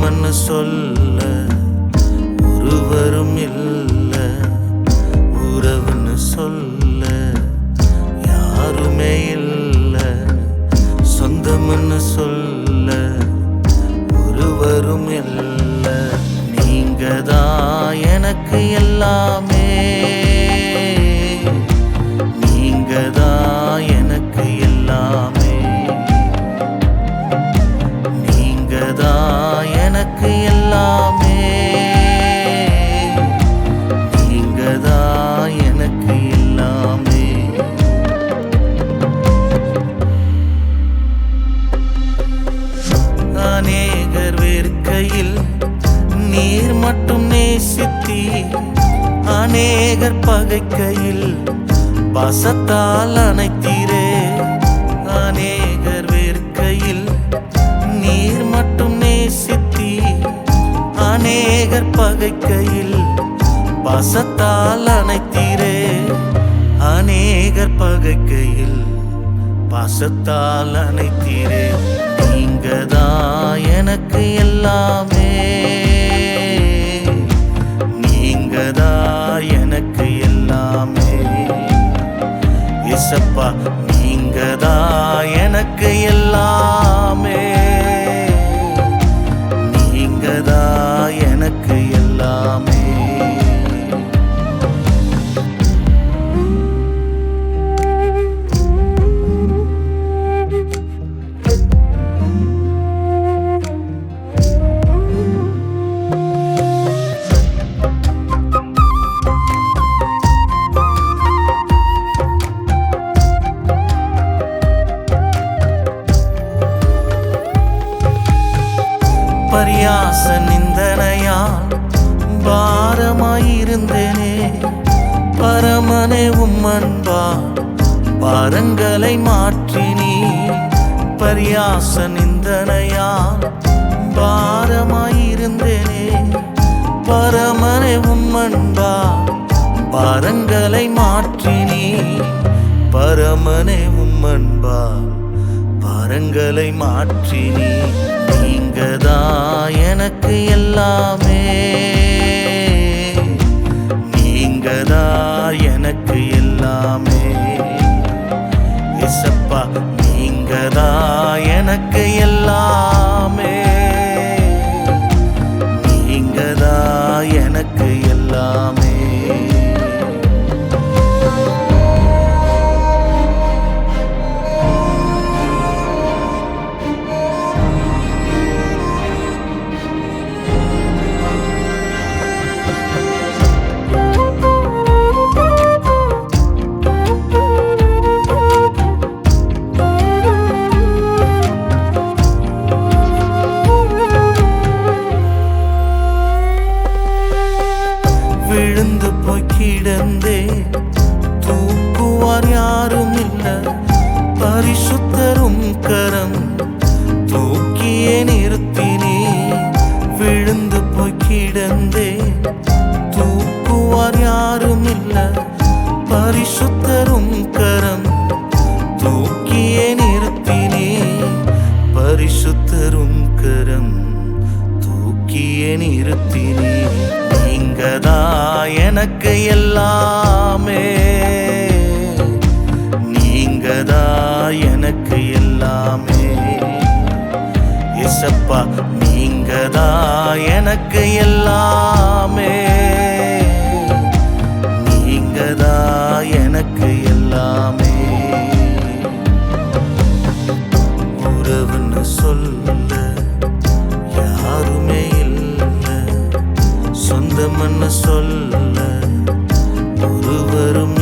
சொந்தம்னு சொல்ல ஒருவரும் இல்ல. உறவுன்னு சொல்ல யாருமே இல்ல. சொந்தம்னு சொல்ல ஒருவரும் இல்ல. நீங்க தான் எனக்கு எல்லாம் மட்டும் நேசித்தி அநேகர் பகைக்கையில் பசத்தால் அணைத்தீரே. அநேகர் வேர்க்கையில் நீர் மட்டும் நேசித்தி அநேகர் பகைக்கையில் பசத்தால் அணைத்தீரே. அநேகர் பகைக்கையில் பாசத்தால் அணைத்தீரே. நீங்க எனக்கு எல்லாமே இசப்பா நீங்கதா எனக்கு எல்லாமே. நீங்கதா எனக்கு ஆச நிந்தனையால் பாரமாயிருந்தேனே. பரமனே உம்மன்பா பாரங்களை மாற்றினி பரியாச நிந்தனையால் பாரமாயிருந்தேனே. பரமனே உம்மன்பா பாரங்களை மாற்றினி பரமனே உம்மன்பா பாரங்களை மாற்றினி நீங்கதா எனக்கு எல்லாமே. நீங்கதா எனக்கு எல்லாமே. இசப்பா நீங்கதா எனக்கு எல்லாமே. தூக்கியே நிறுத்தினே நீங்க எனக்கு எல்லாமே. நீங்கதா எனக்கு எல்லாமே. எசப்பா நீங்கதா எனக்கு எல்லாமே. மன்ன சொல்ல ஒருவரும்